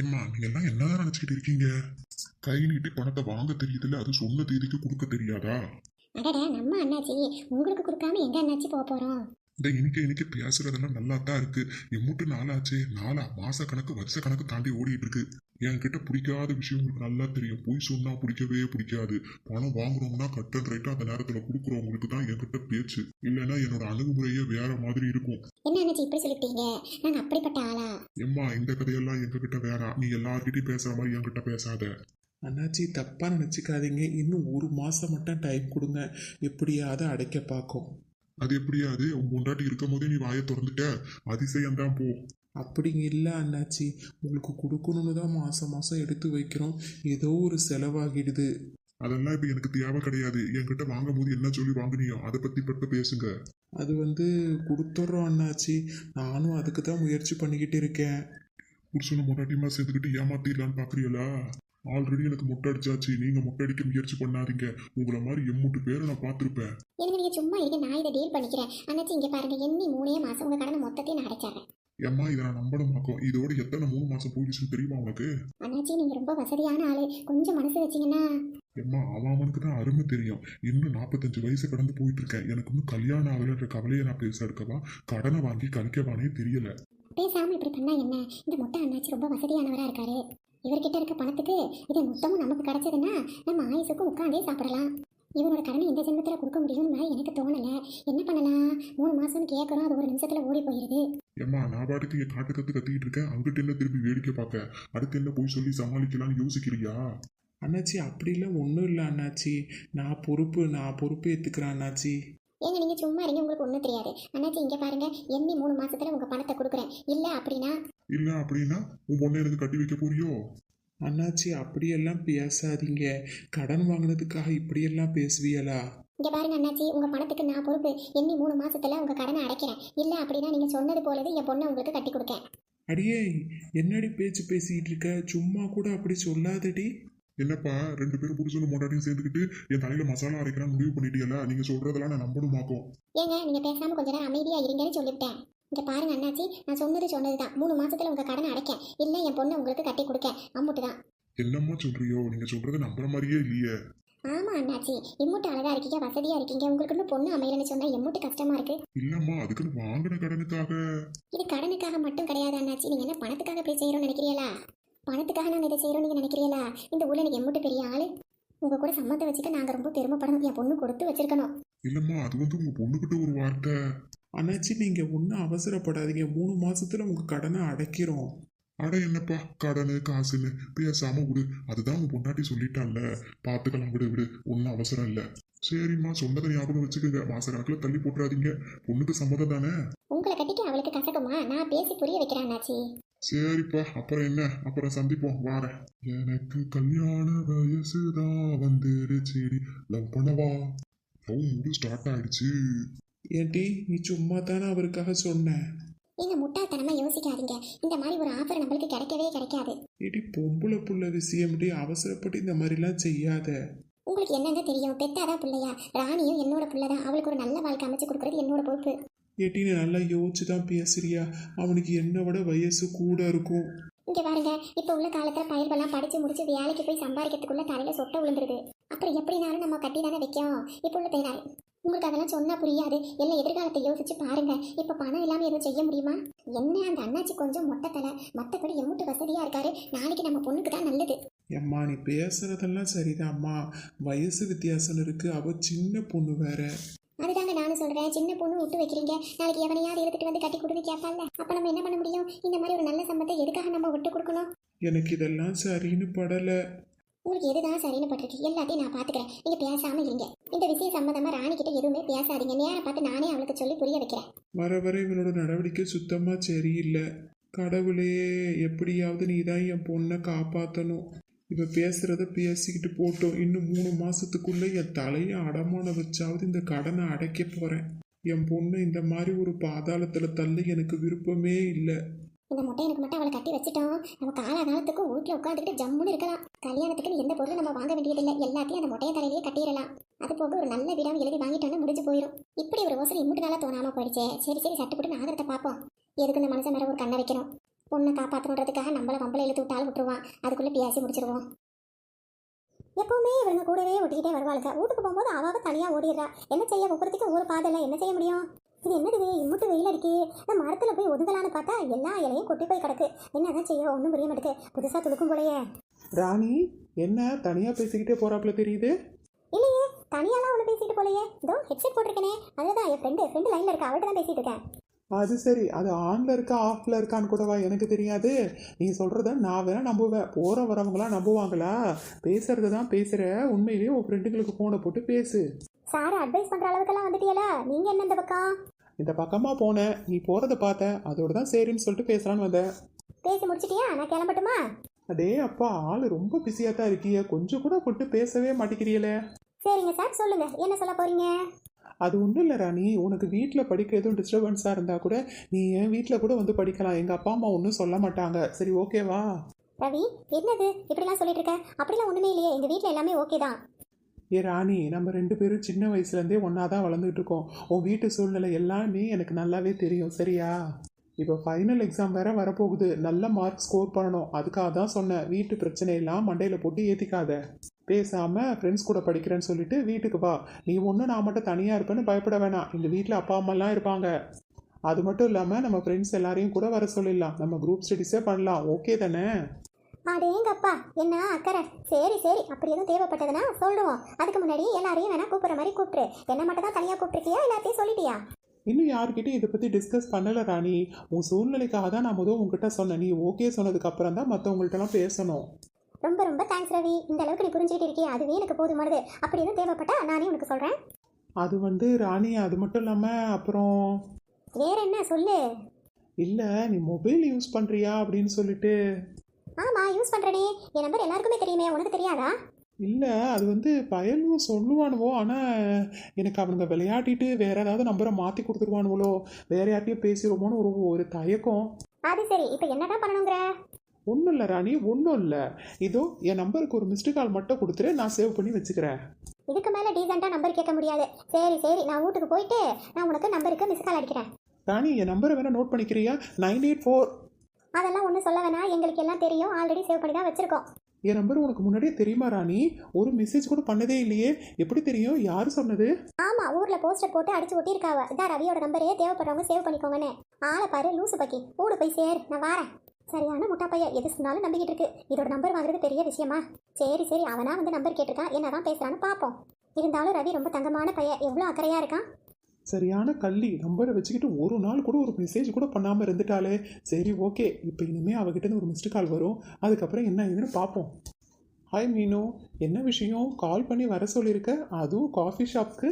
ஏம்மா நீங்க எல்லாம் என்னதான் நினைச்சுக்கிட்டு இருக்கீங்க? கை நீட்டி பணத்தை வாங்க தெரியுதுல்ல அது சொன்ன தேதிக்கு கொடுக்க தெரியாதா? அடடா நம்ம அண்ணாச்சி உங்களுக்கு கொடுக்காம எங்க அண்ணாச்சி போக போறோம்? இந்த இனிக்க இனிக்க பேசுறதெல்லாம் நல்லா தான் இருக்கு. எம்முட்டு நாளாச்சே நாளா மாச கணக்கு வருஷ கணக்கு தாண்டி ஓடிட்டு இருக்கு. என்கிட்ட பிடிக்காத விஷயம் உங்களுக்கு நல்லா தெரியும். பொய் சொன்னா பிடிக்கவே பிடிக்காது. பணம் வாங்குறோம்னா கட்டன் ரைட்டா அந்த நேரத்துல கொடுக்குறவங்களுக்கு தான் என்கிட்ட பேச்சு. இல்லைன்னா என்னோட அணுகுமுறையே வேற மாதிரி இருக்கும். என்ன இப்படி சொல்லிட்டீங்க நாங்க அப்படிப்பட்ட ஆளா? எம்மா இந்த கதையெல்லாம் எங்ககிட்ட வேணாம். நீ எல்லார்கிட்டயும் பேசுற மாதிரி என்கிட்ட பேசாத. அண்ணாச்சி தப்பா நினச்சிக்காதீங்க. இன்னும் ஒரு மாசம் மட்டும் டைம் கொடுங்க. எப்படியாவது அடைக்க பார்க்கும். அது எப்படியாது? உன் பொண்டாட்டி இருக்கும் போதே நீ வாயை திறந்துட்ட. அதிசயம் தான் போ. அப்படிங்க இல்லை அண்ணாச்சி. உங்களுக்கு கொடுக்கணும்னு தான் மாதம் மாதம் எடுத்து வைக்கிறோம். ஏதோ ஒரு செலவாகிடுது. அதெல்லாம் இப்ப எனக்கு தேவை கிடையாது. என்கிட்ட வாங்கும் போது என்ன சொல்லி வாங்குனியோ அதை பத்தி மட்டும் பேசுங்க. அது வந்து கொடுத்துட்றோம் அண்ணாச்சி. நானும் அதுக்கு தான் முயற்சி பண்ணிக்கிட்டு இருக்கேன். புருஷனை முட்டாட்டியமா சேர்த்துக்கிட்டு ஏமாத்திடலான்னு பாக்குறீங்களா? ஆல்ரெடி எனக்கு முட்டை அடிச்சாச்சு நீங்க முட்டை அடிக்க முயற்சி பண்ணாதீங்க. உங்களை மாதிரி எம்மூட்டு பேரை நான் பார்த்திருப்பேன். எனக்கு நீங்க சும்மா இருங்க. நான் இதை டீல் பண்ணிக்கிறேன். அண்ணாச்சி இங்க பாருங்க. எண்ணி மூணே மாசம் உங்க கடனை மொத்தத்தையும் நான் அடைச்சாரேன் ஏம்மா இதை நான் நம்பணுமாக்கும்? இதோட எத்தனை மூணு மாசம் போயிடுச்சுன்னு தெரியுமா உனக்கு? அண்ணாச்சி நீங்க ரொம்ப வசதியான ஆளு. கொஞ்சம் மனசு வச்சீங்கன்னா எம்மா அவன் அவனுக்கு தான் அருமை தெரியும். இன்னும் நாற்பத்தஞ்சு வயசு கடந்து போயிட்டு இருக்கேன் எனக்கு இன்னும் கல்யாணம் ஆகலைன்ற கவலையை நான் பேச இருக்கவா கடனை வாங்கி கழிக்கவானே தெரியல. பேசாம இப்படி பண்ணா என்ன? இந்த மொட்டை அண்ணாச்சி ரொம்ப வசதியானவரா இருக்காரு. இவர்கிட்ட இருக்க பணத்துக்கு இது மொத்தமும் நமக்கு கிடைச்சதுன்னா நம்ம ஆயுசுக்கும் உட்காந்தே சாப்பிடலாம். இவரோட கடனை இந்த ஜென்மத்தில் கொடுக்க முடியும்னு எனக்கு தோணல. என்ன பண்ணலாம்? மூணு மாசம் கேட்கறோம் அது ஒரு நிமிஷத்துல ஓடி போயிருது. ஏம்மா நான் பாட்டுக்கு காட்டு கத்து கத்திக்கிட்டு இருக்கேன். அங்கிட்ட என்ன திருப்பி வேடிக்கை பார்க்க? அடுத்து என்ன போய் சொல்லி சமாளிக்கலாம்னு யோசிக்கிறியா? அண்ணாச்சி அப்படிலாம் ஒன்றும் இல்லை அண்ணாச்சி. நான் பொறுப்பு நான் பொறுப்பு ஏற்றுக்கிறேன் அண்ணாச்சி. ஏங்க நீங்க சும்மா இருங்க உங்களுக்கு ஒன்றும் தெரியாது. அண்ணாச்சி இங்க பாருங்க எண்ணி மூணு மாசத்துல உங்க பணத்தை கொடுக்குறேன். இல்ல அப்படின்னா? இல்ல அப்படின்னா உன் பொண்ணை எனக்கு கட்டி வைக்க போறியோ? அண்ணாச்சி அப்படியெல்லாம் பேசாதீங்க. கடன் வாங்கினதுக்காக இப்படியெல்லாம் பேசுவியலா இங்க பாருங்க அண்ணாச்சி உங்க பணத்துக்கு நான் பொறுப்பு. எண்ணி மூணு மாசத்துல உங்க கடனை அடைக்கிறேன். இல்ல அப்படின்னா நீங்க சொன்னது போலவே என் பொண்ணை உங்களுக்கு கட்டி கொடுக்கேன். அடியே என்னடி பேச்சு பேசிக்கிட்டு இருக்க? சும்மா கூட அப்படி சொல்லாதடி. என்னப்பா ரெண்டு பேரும் புருஷனும் முன்னாடியும் சேர்ந்துக்கிட்டு என் தலையில மசாலா அரைக்கிறான்னு முடிவு பண்ணிட்டீங்கல்ல நீங்க சொல்றதெல்லாம் நான் நம்பணுமாக்கும் ஏங்க நீங்க பேசாம கொஞ்ச நேரம் அமைதியா இருங்கன்னு சொல்லிவிட்டேன். இங்க பாருங்க அண்ணாச்சி நான் சொன்னது சொன்னதுதான். மூணு மாசத்துல உங்க கடனை அடைக்கேன். இல்ல என் பொண்ணை உங்களுக்கு கட்டி கொடுக்க அம்முட்டு தான் என்னம்மா சொல்றியோ? நீங்க சொல்றது நம்புற மாதிரியே இல்லையே. ஆமா அண்ணாச்சி இம்முட்டு அழகா இருக்கீங்க வசதியா இருக்கீங்க. உங்களுக்கு இன்னும் பொண்ணு அமையலன்னு சொன்னா எம்முட்டு கஷ்டமா இருக்கு. இல்லம்மா அதுக்குன்னு வாங்கின கடனுக்காக. இது கடனுக்காக மட்டும் கிடையாது அண்ணாச்சி. நீங்க என்ன பணத்துக்காக போய் செய்யறோம்னு நினைக்கிறீங்களா? பணத்துக்காக நாங்க இதை செய்யறோம் நீங்க நினைக்கிறீங்களா? இந்த ஊர்ல நீங்க எம்முட்டு பெரிய ஆளு. உங்க கூட சம்மந்தம் வச்சுக்க நாங்க ரொம்ப பெருமைப்படணும். என் பொண்ணு கொடுத்து வச்சிருக்கணும். இல்லம்மா அது வந்து உங்க பொண்ணுகிட்ட ஒரு வார்த்தை. அண்ணாச்சி நீங்கள் ஒன்றும் அவசரப்படாதீங்க. மூணு மாசத்துல உங்கள் கடனை அடைக்கிறோம். அட என்னப்பா கடனு காசுன்னு. பேசாம விடு. அதுதான் உன் பொண்டாட்டி சொல்லிட்டான்ல. பாத்துக்கலாம் விடு விடு. ஒன்றும் அவசரம் இல்லை. சரிம்மா சொன்னதை ஞாபகம் வச்சுக்கோங்க. மாச கணக்கில் தள்ளி போட்டுறாதீங்க. பொண்ணுக்கு சம்மதம் தானே? உங்களை கட்டிட்டு அவளுக்கு கசக்குமா? நான் பேசி புரிய வைக்கிறேன் அண்ணாச்சி. சரிப்பா அப்புறம் என்ன? அப்புறம் சந்திப்போம். வாரேன். எனக்கு கல்யாண வயசுதான் வந்துருச்சுடி லவ் பண்ணவா? லவ் முடி ஸ்டார்ட் ஆயிடுச்சு. ஏன்டி நீ சும்மா தானே அவருக்காக சொன்ன? நீங்க முட்டாள்தனமா யோசிக்காதீங்க. இந்த மாதிரி ஒரு ஆஃபர் நம்மளுக்கு கிடைக்கவே கிடைக்காது. ஏடி பொம்பளை புள்ள விஷயம்டி அவசரப்பட்டு இந்த மாதிரிலாம் செய்யாத. உங்களுக்கு என்னங்க தெரியும்? பெத்தாதான் பிள்ளையா? ராணியும் என்னோட பிள்ளைதான். அவளுக்கு ஒரு நல்ல வாழ்க்கை அமைச்சு கொடுக்கறது என்னோட பொறுப்பு. நீ நல்லா யோசிச்சு தான் பேசுறியா? அவனுக்கு என்னை விட வயசு கூட இருக்கும். இங்க பாருங்க இப்ப உள்ள காலத்துல பயிர்கள்லாம் படிச்சு முடிச்சு வேலைக்கு போய் சம்பாதிக்கிறதுக்குள்ள தலையில சொட்ட விழுந்துருது. அப்புறம் எப்படினாலும் நம்ம கட்டி தானே வைக்கும் இப்ப உள்ள பெயரால் உங்களுக்கு அதெல்லாம் சொன்னா புரியாது. எல்லாம் எதிர்காலத்தை யோசிச்சு பாருங்க. இப்ப பணம் இல்லாம எதுவும் செய்ய முடியுமா? என்ன அந்த அண்ணாச்சி கொஞ்சம் மொட்டை தலை மத்தபடி எம்மூட்டு வசதியா இருக்காரு. நாளைக்கு நம்ம பொண்ணுக்கு தான் நல்லது. அம்மா நீ பேசுறதெல்லாம் சரிதாம்மா வயசு வித்தியாசம் இருக்கு. அவ சின்ன பொண்ணு வேற. சொல்றேன். சின்ன பொண்ணு விட்டு வைக்கிறீங்க. நாளைக்கு எவனையாவது எடுத்துட்டு வந்து கட்டி கொடுன்னு கேட்பால அப்ப நம்ம என்ன பண்ண முடியும்? இந்த மாதிரி ஒரு நல்ல சம்பத்தை எதுக்காக நம்ம விட்டு கொடுக்கணும்? எனக்கு இதெல்லாம் சரின்னு படல. உங்களுக்கு எதுதான் சரின்னு பட்டிருக்கு? எல்லாத்தையும் நான் பாத்துக்கிறேன். நீங்க பேசாம இருங்க. இந்த விஷயம் சம்பந்தமா ராணி கிட்ட எதுவுமே பேசாதீங்க. நேரம் பார்த்து நானே அவளுக்கு சொல்லி புரிய வைக்கிறேன். வர வர இவனோட நடவடிக்கை சுத்தமா சரியில்லை. கடவுளே எப்படியாவது நீ தான் என் பொண்ணை காப்பாற்றணும் இப்போ பேசுகிறத பேசிக்கிட்டு போட்டோம். இன்னும் மூணு மாதத்துக்குள்ளே என் தலையை அடமான வச்சாவது இந்த கடனை அடைக்க போகிறேன் என் பொண்ணு இந்த மாதிரி ஒரு பாதாளத்தில் தள்ளி எனக்கு விருப்பமே இல்லை. இந்த மொட்டை எனக்கு மட்டும் அவளை கட்டி வச்சுட்டோம். நம்ம காலகாலத்துக்கும் வீட்டில் உட்காந்துக்கிட்டு ஜம்முன்னு இருக்கலாம். கல்யாணத்துக்கு எந்த பொருளும் நம்ம வாங்க வேண்டியதில்லை. எல்லாத்தையும் அந்த மொட்டையை தலையிலேயே கட்டிடலாம். அது போக ஒரு நல்ல வீடாக எழுதி வாங்கிட்டோம்னா முடிஞ்சு போயிடும் இப்படி ஒரு யோசனை மூட்டு நாளாக தோணாமல் போயிடுச்சே. சரி சரி சட்டுப்பட்டு நாகரத்தை பார்ப்போம். எதுக்கு இந்த மனசை மேலே ஒரு கண்ணை வைக்கணும்? பொண்ணை காப்பாற்றணுன்றதுக்காக நம்மள வம்பளை இழுத்து விட்டாலும் விட்டுருவான். அதுக்குள்ளே பேசி முடிச்சிருவோம். எப்பவுமே இவங்க கூடவே ஒட்டிக்கிட்டே வருவாளுங்க. வீட்டுக்கு போகும்போது அவாவ தனியாக ஓடிடுறா. என்ன செய்ய ஒவ்வொருத்திக்கும் ஒவ்வொரு பாதை இல்லை. என்ன செய்ய முடியும்? இது என்னது? இம்முட்டு வெயில் அடிக்கே. நான் மரத்தில் போய் ஒதுங்கலான்னு பார்த்தா எல்லா இலையும் கொட்டி போய் கிடக்கு. என்னதான் செய்ய? ஒன்றும் புரிய மாட்டேக்கு புதுசாக துடுக்கும் போலயே. ராணி என்ன? தனியாக பேசிக்கிட்டே போறாப்புல தெரியுது? இல்லையே தனியாலாம் ஒன்று பேசிட்டு போலையே. இதோ ஹெட்செட் போட்டிருக்கேனே. அதுதான் என் ஃப்ரெண்டு ஃப்ரெண்டு லைனில் இருக்கா. அவள்கிட்ட தான் பேசிட்டு இருக்கேன். அது சரி. அது ஆன்ல இருக்கா ஆஃப்ல இருக்கான்னு கூடவா? எனக்கு தெரியாது. நீ சொல்றத நான் வேணா நம்புவேன். போற வரவங்களாம் நம்புவாங்களா? பேசுறது தான் பேசுற. உண்மையிலேயே உன் ஃப்ரெண்டுங்களுக்கு போனை போட்டு பேசு. சார் அட்வைஸ் பண்ணுற அளவுக்கெல்லாம் வந்துட்டியல? நீங்கள் என்ன இந்த பக்கம்? இந்த பக்கமா போனேன். நீ போறத பார்த்தேன். அதோட தான் சரின்னு சொல்லிட்டு பேசலான்னு வந்தேன். பேசி முடிச்சிட்டியா? நான் கிளம்பட்டுமா? அடே அப்பா ஆளு ரொம்ப பிஸியா தான் இருக்கிய. கொஞ்சம் கூட போட்டு பேசவே மாட்டேங்கிறீங்களே. சரிங்க சார் சொல்லுங்க. என்ன சொல்ல போறீங்க? அது ஒன்றும் இல்லை ராணி உனக்கு வீட்டில் படிக்க எதுவும் டிஸ்டர்பன்ஸாக இருந்தால் கூட நீ என் வீட்டில் கூட வந்து படிக்கலாம். எங்கள் அப்பா அம்மா ஒன்றும் சொல்ல மாட்டாங்க. சரி ஓகேவா ரவி என்னது? இப்படிலாம் சொல்லிட்டு இருக்க? அப்படிலாம் ஒண்ணுமே இல்லையே. எங்க வீட்ல எல்லாமே ஓகே தான். ஏ ராணி நம்ம ரெண்டு பேரும் சின்ன வயசுலேருந்தே ஒன்றா தான் வளர்ந்துட்டு இருக்கோம். உன் வீட்டு சூழ்நிலை எல்லாமே எனக்கு நல்லாவே தெரியும். சரியா? இப்போ ஃபைனல் எக்ஸாம் வேற வரப்போகுது. நல்ல மார்க் ஸ்கோர் பண்ணணும். அதுக்காக தான் சொன்னேன். வீட்டு பிரச்சனையெல்லாம் மண்டையில் போட்டு ஏற்றிக்காத பேசாமல் ஃப்ரெண்ட்ஸ் கூட படிக்கிறேன்னு சொல்லிட்டு வீட்டுக்கு வா. நீ ஒன்றும் நான் மட்டும் தனியாக இருப்பேன்னு பயப்பட வேணாம். இந்த வீட்டில் அப்பா அம்மாலாம் இருப்பாங்க. அது மட்டும் இல்லாமல் நம்ம ஃப்ரெண்ட்ஸ் எல்லாரையும் கூட வர சொல்லிடலாம். நம்ம குரூப் ஸ்டடீஸே பண்ணலாம். ஓகே தானே? அடேங்கப்பா என்ன அக்கறை? சரி சரி. அப்படி எதுவும் தேவைப்பட்டதுன்னா சொல்லுவோம். அதுக்கு முன்னாடி எல்லாரையும் வேணா கூப்பிடுற மாதிரி கூப்பிட்டு என்ன மட்டும் தான் தனியா கூப்பிட்டுருக்கியா? எல்லாத்தையும் சொல்லிட்டியா? இன்னும் யார்கிட்டயும் இதை பற்றி டிஸ்கஸ் பண்ணல ராணி. உன் சூழ்நிலைக்காக தான் நான் முதல் உங்ககிட்ட சொன்னேன். நீ ஓகே சொன்னதுக்கு அப்புறம் தான் மற்றவங்கள்ட்டலாம் பேசணும். ரொம்ப ரொம்ப தேங்க்ஸ் ரவி. இந்த அளவுக்கு நீ புரிஞ்சுக்கிட்டு இருக்கியா அதுவே எனக்கு போதுமானது. அப்படி எதுவும் தேவைப்பட்டா நானே உனக்கு சொல்றேன். அது வந்து ராணி அது மட்டும் இல்லாமல் அப்புறம் வேற என்ன? சொல்லு. இல்லை நீ மொபைல் யூஸ் பண்ணுறியா அப்படின்னு சொல்லிட்டு. ஆமா யூஸ் பண்றேனே. என் நம்பர் எல்லாருக்குமே தெரியுமே உனக்கு தெரியாதா? இல்லை அது வந்து பயலும் சொல்லுவானுவோ ஆனால் எனக்கு அவனுங்க விளையாட்டிட்டு வேற ஏதாவது நம்பரை மாற்றி கொடுத்துருவானுவளோ வேற யார்ட்டையும் பேசிடுவோமோன்னு ஒரு ஒரு தயக்கம். அது சரி இப்போ என்னதான் பண்ணணுங்கிற? ஒன்றும் இல்லை ராணி ஒன்றும் இல்லை இதோ என் நம்பருக்கு ஒரு மிஸ்டு கால் மட்டும் கொடுத்துரு நான் சேவ் பண்ணி வச்சுக்கிறேன். இதுக்கு மேல டீசெண்டா நம்பர் கேட்க முடியாது. சரி சரி நான் வீட்டுக்கு போயிட்டு நான் உனக்கு நம்பருக்கு மிஸ் கால் அடிக்கிறேன். ராணி என் நம்பரை வேணால் நோட் பண்ணிக்கிறியா? நைன் எயிட் ஃபோர் அதெல்லாம் ஒன்றும் சொல்ல வேணாம். எங்களுக்கு எல்லாம் தெரியும். ஆல்ரெடி சேவ் பண்ணி தான் வச்சிருக்கோம். என் நம்பர் உனக்கு முன்னாடியே தெரியுமா ராணி? ஒரு மெசேஜ் கூட பண்ணதே இல்லையே. எப்படி தெரியும்? யார் சொன்னது? ஆமா ஊர்ல போஸ்டர் போட்டு அடிச்சு ஒட்டியிருக்காவ. இதான் ரவியோட நம்பரே தேவைப்படுறவங்க சேவ் பண்ணிக்கோங்கன்னு. ஆளை பாரு லூசு பக்கி. ஊடு போய் சேர். நான் வாரேன். சரியான முட்டா பையன் எது சொன்னாலும் நம்பிக்கிட்டு இருக்கு. இதோட நம்பர் வாங்குறது பெரிய விஷயமா? சரி சரி அவனா வந்து நம்பர் கேட்டிருக்கான் என்னதான் பேசுறான்னு பார்ப்போம் இருந்தாலும் ரவி ரொம்ப தங்கமான பையன். எவ்வளோ அக்கறையா இருக்கான்? சரியான கள்ளி. நம்பரை வச்சுக்கிட்டு ஒரு நாள் கூட ஒரு மெசேஜ் கூட பண்ணாமல் இருந்துட்டாலே. சரி ஓகே இப்போ இனிமேல் அவகிட்ட இருந்து ஒரு மிஸ்டு கால் வரும். அதுக்கப்புறம் என்ன ஏதுன்னு பார்ப்போம் ஹாய் மீனு. என்ன விஷயம்? கால் பண்ணி வர சொல்லியிருக்க? அதுவும் காஃபி ஷாப்க்கு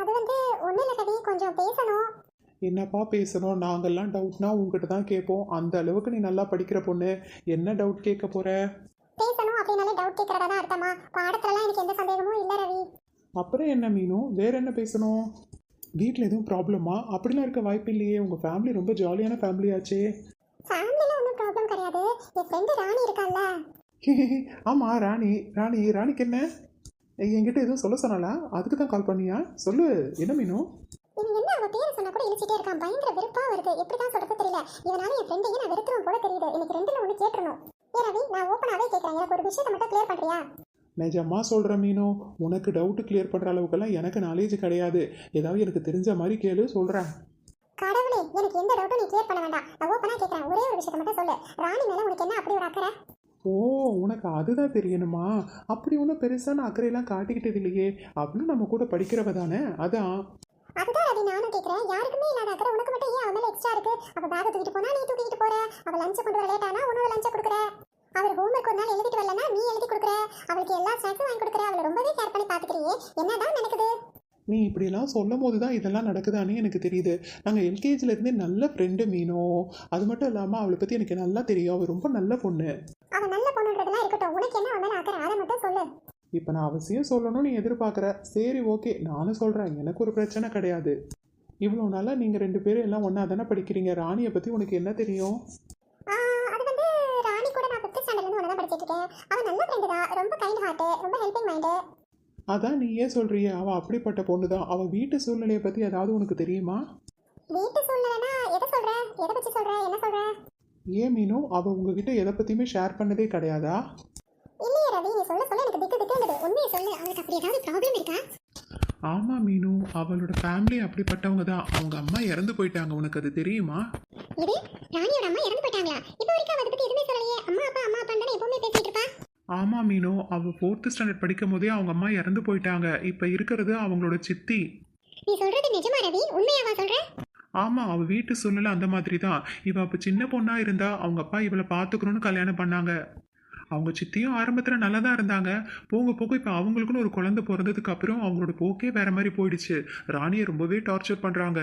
அது வந்து ஒன்றும் இல்லை கொஞ்சம் பேசணும். என்னப்பா பேசணும்? நாங்கெல்லாம் டவுட்னா உங்ககிட்ட தான் கேட்போம். அந்த அளவுக்கு நீ நல்லா படிக்கிற பொண்ணு. என்ன டவுட் கேட்க போற? பேசணும் அப்படின்னாலே டவுட் கேட்கறதா தான் அர்த்தமா? பாடத்துலலாம் எனக்கு எந்த சந்தேகமும் இல்லை ரவி. அப்புறம் என்ன மீனு? வேற என்ன பேசணும்? வீட்டில் எதுவும் ப்ராப்ளமா அப்படிலாம் இருக்க வாய்ப்பு இல்லையே. உங்கள் ஃபேமிலி ரொம்ப ஜாலியான ஃபேமிலியாச்சே ஃபேமிலியில் ஒன்றும் ப்ராப்ளம் கிடையாது. என் ஃப்ரெண்டு ராணி இருக்கால்ல ஆமாம் ராணி. ராணி ராணிக்கு என்ன? என்கிட்ட எதுவும் சொல்ல சொன்னாலா அதுக்கு தான் கால் பண்ணியா? சொல்லு. என்ன மீனு? இவன் என்ன அவ பேரை சொன்னா கூட இழிச்சிட்டே இருக்கான்? பயங்கர வெறுப்பா வருது. எப்படி தான் சொல்றது தெரியல. இவனால என் ஃப்ரெண்டையே நான் வெறுத்துறோம் போல தெரியுது. எனக்கு ரெண்டுல ஒன்று கேட்டுறணும். ஏ ரவி நான் ஓப்பனாவே கேட்கறேன் எனக்கு ஒரு விஷயத்தை மட்டும் கிளியர் பண்றியா? நிஜமா சொல்கிற மீனு. உனக்கு டவுட்டு கிளியர் பண்ணுற அளவுக்கெல்லாம் எனக்கு நாலேஜ் கிடையாது. ஏதாவது எனக்கு தெரிஞ்ச மாதிரி கேளு சொல்கிறேன் கடவுளே எனக்கு எந்த டவுட்டும் நீ கிளியர் பண்ண வேண்டாம். நான் ஓப்பனா கேட்கறேன் ஒரே ஒரு விஷயத்தை மட்டும் சொல்லு. ராணி மேல உனக்கு என்ன அப்படி ஒரு அக்கறை? ஓ உனக்கு அதுதான் தெரியணுமா? அப்படி ஒன்றும் பெருசான அக்கறையெல்லாம் காட்டிக்கிட்டது இல்லையே. அவளும் நம்ம கூட படிக்கிறவ தானே? அதான். அதுதான் ரவி நானும் கேட்குறேன் யாருக்குமே இல்லாத அக்கறை உனக்கு மட்டும் ஏன் அவன் மேல எக்ஸ்ட்ரா இருக்கு? அவ பேக் தூக்கிட்டு போனா நீ தூக்கிட்டு போற? அவள் லஞ்ச் கொண்டு வர லேட்டானா உன்னோட லஞ்ச கொடுக்குற. அவர் ஹோம்ஒர்க் ஒரு நாள் எழுதிட்டு வரலனா நீ எழுதி கொடுக்குற. அவளுக்கு எல்லா ஸ்நாக்ஸும் வாங்கி கொடுக்குற. அவளை ரொம்பவே கேர் பண்ணி பாத்துக்கிறியே. என்னதான் நடக்குது? நீ இப்படியெல்லாம் சொல்லும் போது தான் இதெல்லாம் நடக்குதானே எனக்கு தெரியுது. நாங்கள் எல்கேஜிலேருந்தே நல்ல ஃப்ரெண்டு மீனோ. அது மட்டும் இல்லாமல் அவளை பற்றி எனக்கு நல்லா தெரியும். அவள் ரொம்ப நல்ல பொண்ணு. இப்போ நான் அவசியம் சொல்லணும்னு நீ எதிர்பார்க்குற. சரி ஓகே. நானும் சொல்கிறேன் எனக்கு ஒரு பிரச்சனை கிடையாது. இவ்வளோ நாளாக நீங்கள் ரெண்டு பேரும் எல்லாம் ஒன்றா தானே படிக்கிறீங்க. ராணியை பற்றி உனக்கு என்ன தெரியும்? அவ அதான் நீ ஏன் சொல்கிறிய அவள் அப்படிப்பட்ட பொண்ணு தான். அவள் வீட்டு சூழ்நிலையை பற்றி ஏதாவது உனக்கு தெரியுமா? வீட்டு சூழ்நிலைனா எதை சொல்ற? எதை பத்தி சொல்ற? என்ன சொல்ற? ஏன் மீனு? அவ உங்ககிட்ட எதை பத்தியுமே ஷேர் பண்ணதே கிடையாதா? ரவி நீ சொல்ல சொல்ல எனக்கு திக்கு திக்குங்குது உண்மையை சொல்லு. அவளுக்கு அப்படி ஏதாவது ப்ராப்ளம் இருக்கா? ஆமா மீனு. அவளோட ஃபேமிலி அப்படிப்பட்டவங்க தான். அவங்க அம்மா இறந்து போயிட்டாங்க. உனக்கு அது தெரியுமா? இது? ராணியோட அம்மா இறந்து போயிட்டாங்களா? இப்போ வரைக்கும் அவ அதை பத்தி எதுவுமே சொல்லலையே. அம்மா அப்பா அம்மா அப்பா தானே எப்பவுமே பேசிட்டு இருப்பா. ஆமா மீனு. அவ ஃபோர்த் ஸ்டாண்டர்ட் படிக்கும் போதே அவங்க அம்மா இறந்து போயிட்டாங்க. இப்ப இருக்கிறது அவங்களோட சித்தி. நீ சொல்றது நிஜமா ரவி? உண்மையாவா சொல்ற? ஆமா அவ வீட்டு சூழ்நிலை அந்த மாதிரி தான். இவ அப்ப சின்ன பொண்ணா இருந்தா அவங்க அப்பா இவளை பாத்துக்கணும்னு கல்யாணம் பண்ணாங்க. அவங்க சித்தியும் ஆரம்பத்துல நல்லா தான் இருந்தாங்க. போக போக இப்ப அவங்களுக்குன்னு ஒரு குழந்தை பிறந்ததுக்கு அப்புறம் அவங்களோட போக்கே வேற மாதிரி போயிடுச்சு. ராணியை ரொம்பவே டார்ச்சர் பண்றாங்க.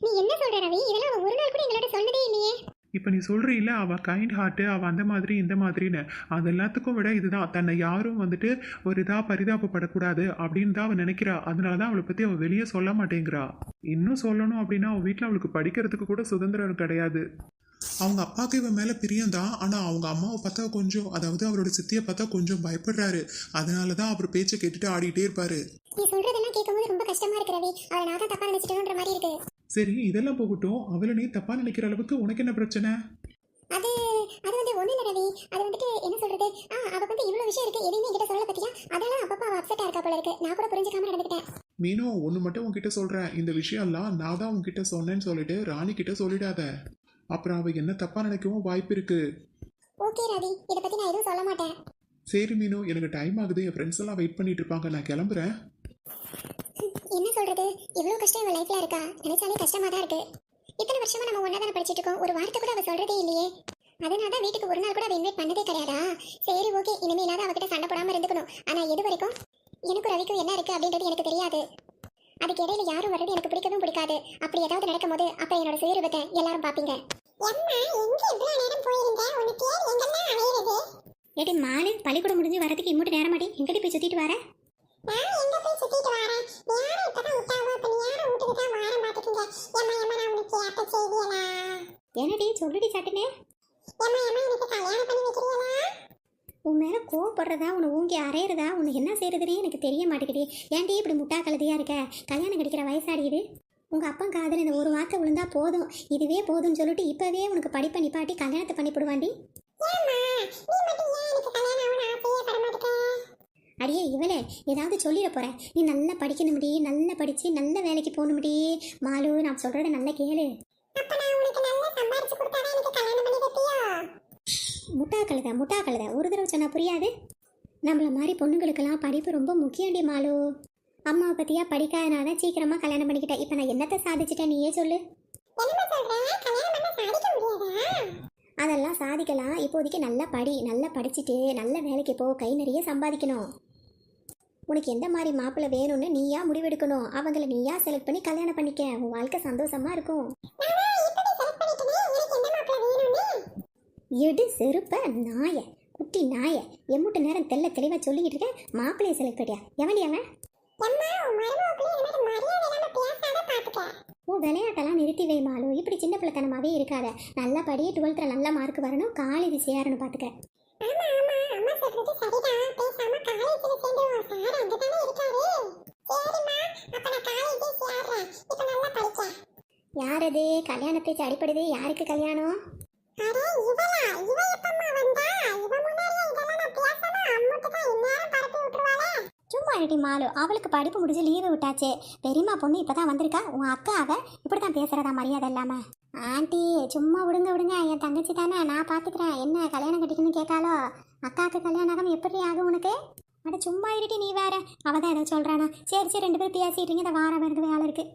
நீ என்ன சொல்ற ரவி? இதெல்லாம் ஒரு நாள் கூட எங்களோட சொன்னதே இல்லையே. இப்ப நீ சொல்றீல்ல அவ கைண்ட் ஹார்ட் அவ அந்த மாதிரி இந்த மாதிரின்னு. அது எல்லாத்துக்கும் விட இதுதான். தன்னை யாரும் வந்துட்டு ஒரு இதா பரிதாபப்படக்கூடாது அப்படின்னு தான் அவ நினைக்கிறா. அதனாலதான் அவளை பத்தி அவ வெளியே சொல்ல மாட்டேங்கிறா. இன்னும் சொல்லணும் அப்படின்னா அவ வீட்டுல அவளுக்கு படிக்கிறதுக்கு கூட சுதந்திரம் கிடையாது. அவங்க அப்பாவுக்கு இவன் மேல பிரியம் தான். ஆனா அவங்க அம்மாவை பார்த்தா கொஞ்சம் அதாவது அவரோட சித்தியை பார்த்தா கொஞ்சம் பயப்படுறாரு. அதனாலதான் அவர் பேச்சை கேட்டுட்டு ஆடிட்டே இருப்பாரு. நீ சொல்றதெல்லாம் கேட்கும்போது ரொம்ப கஷ்டமா இருக்கு ரவி. அவளை நான் தான் தப்பா நினைச்சிட்டோன்ற மாதிரி இருக்கு. சரி இதெல்லாம் போகட்டும். அவளை நீ தப்பா நினைக்கிற அளவுக்கு உனக்கு என்ன பிரச்சனை? அது அது வந்து ஒண்ணு இல்ல ரவி. அது வந்துட்டு என்ன சொல்றது? ஆ அவ வந்து இவ்வளவு விஷயம் இருக்கு. எதையுமே என்கிட்ட சொல்ல பத்தியா? அதெல்லாம் அப்பப்பா அப்செட்டா இருக்கா போல இருக்கு. நான் கூட புரிஞ்சுக்காம நடந்துக்கிட்டேன். மீனு ஒன்று மட்டும் உன்கிட்ட சொல்கிறேன் இந்த விஷயம்லாம் நான் தான் உன்கிட்ட சொன்னேன்னு சொல்லிட்டு ராணி கிட்ட சொல்லிடாத. அப்புறம் அவ என்ன தப்பா நினைக்கவும் வாய்ப்பு இருக்கு. ஓகே ரவி இதை பத்தி நான் எதுவும் சொல்ல மாட்டேன். சரி மீனு எனக்கு டைம் ஆகுது. என் ஃப்ரெண்ட்ஸ் எல்லாம் வெயிட் பண்ணிட்டு இருப்பாங்க. நான் கிளம்புறேன். என்ன சொல்றது? இவ்வளவு கஷ்டம் இவன் லைஃப்ல இருக்கா? நினைச்சாலே கஷ்டமா தான் இருக்கு. இத்தனை வருஷமா நம்ம ஒன்னா தானே படிச்சிட்டு இருக்கோம். ஒரு வார்த்தை கூட அவ சொல்றதே இல்லையே. அதனால தான் வீட்டுக்கு ஒரு நாள் கூட அவ இன்வைட் பண்ணதே கிடையாதா? சரி ஓகே. இனிமேலாவது அவகிட்ட சண்டை போடாம இருந்துக்கணும். ஆனா எது வரைக்கும்? எனக்கும் ரவிக்கும் என்ன இருக்கு அப்படின்றது எனக்கு தெரியாது. அதுக்கு இடையில யாரும் வர்றது எனக்கு பிடிக்கவும் பிடிக்காது. அப்படி ஏதாவது நடக்கும் போது அப்ப என்னோட சுயரூபத்தை எல்லாரும் பாப்பீங்க ஏடி மாலு பள்ளிக்கூடம் முடிஞ்சு வரதுக்கு இம்மூட்டு நேரம் மாட்டி எங்கடி போய் சுத்திட்டு வர? நான் எங்க போய் சுத்திட்டு வரேன்? யாரும் இப்பதான் விட்டாவோ அப்ப நீ யாரும் வீட்டுக்கு தான் வாரம் பாத்துக்கீங்க ஏமா ஏமா நான் உனக்கு அப்ப செய்தியலா என்னடி சொல்லுடி சட்டுனே ஏமா ஏமா எனக்கு கல்யாணம் பண்ணி வைக்கிறீங்களா உன் மேல கோவப்படுறதா உன்னை ஊங்கி அரையிறதா உன்னை என்ன செய்யறதுனே எனக்கு தெரிய மாட்டேங்குது. ஏன்டி இப்படி முட்டா கழுதியா இருக்க? கல்யாணம் கிடைக்கிற வயசாடிது உங்க அப்பா காதல் இந்த ஒரு வார்த்தை விழுந்தா போதும். இதுவே போதும்னு சொல்லிட்டு இப்பவே உனக்கு படிப்பை நிப்பாட்டி கல்யாணத்தை பண்ணி போடுவாண்டி ஏமா நீ மட்டும் ஏன் எனக்கு கல்யாணம் ஆகணும் ஆசையே பட மாட்டேங்க அடியே இவளே ஏதாவது சொல்லிட போற. நீ நல்லா படிக்கணும்டி நல்லா படிச்சு நல்ல வேலைக்கு போகணும்டி. மாலு நான் சொல்றத நல்லா கேளு. முட்டா கழுத முட்டா கழுத. ஒரு தடவை சொன்னா புரியாது? நம்மள மாதிரி பொண்ணுங்களுக்கெல்லாம் படிப்பு ரொம்ப முக்கியம்டி மாலு. அம்மாவை பத்தியா படிக்காதனால சீக்கிரமா கல்யாணம் பண்ணிக்கிட்டேன் இப்போ நான் என்னத்தை சாதிச்சிட்டேன் நீயே சொல்லு. அதெல்லாம் சாதிக்கலாம். இப்போதைக்கு நல்லா படி நல்லா படிச்சுட்டு நல்ல வேலைக்கு போ. கை நிறைய சம்பாதிக்கணும். உனக்கு எந்த மாதிரி மாப்பிள்ளை வேணும்னு நீயா முடிவெடுக்கணும். அவங்கள நீயா செலக்ட் பண்ணி கல்யாணம் பண்ணிக்க. உன் வாழ்க்கை சந்தோஷமா இருக்கும். எடு செருப்ப நாய. குட்டி நாய. எம்முட்டு நேரம் தெல்ல தெளிவா சொல்லிக்கிட்டு இருக்க. மாப்பிள்ளைய செலக்ட் பண்ணியா எவன்டி அவன்? உன் விளையாட்டெல்லாம் நிறுத்தி வை மாலு. இப்படி சின்ன பிள்ளைத்தனமாவே இருக்காத. நல்லா படி டுவெல்த்தில் நல்ல மார்க் வரணும். காலேஜ் சேரணும் பார்த்துக்க ஆமா ஆமா. அம்மா சொல்றது சரிதான். பேசாம சும்மா மாலு அவளுக்கு படிப்பு முடிஞ்சு லீவு விட்டாச்சு. பெரியம்மா பொண்ணு இப்போ தான் வந்திருக்கா? உன் அக்கா அவ? இப்படி தான் பேசுகிறதா மரியாதை இல்லாமல் ஆண்டி சும்மா விடுங்க விடுங்க. என் தங்கச்சி தானே நான் பார்த்துக்கிறேன் என்ன கல்யாணம் கட்டிக்கணும்னு கேட்காலோ அக்காவுக்கு கல்யாணம் ஆகாம எப்படி ஆகும் உனக்கு? அட சும்மா இருட்டி நீ வேற. அவள் தான் ஏதோ சொல்கிறானா சரி சரி ரெண்டு பேரும் பேசிட்டு இருங்க. இந்த வாரம் எனக்கு வேலை இருக்குது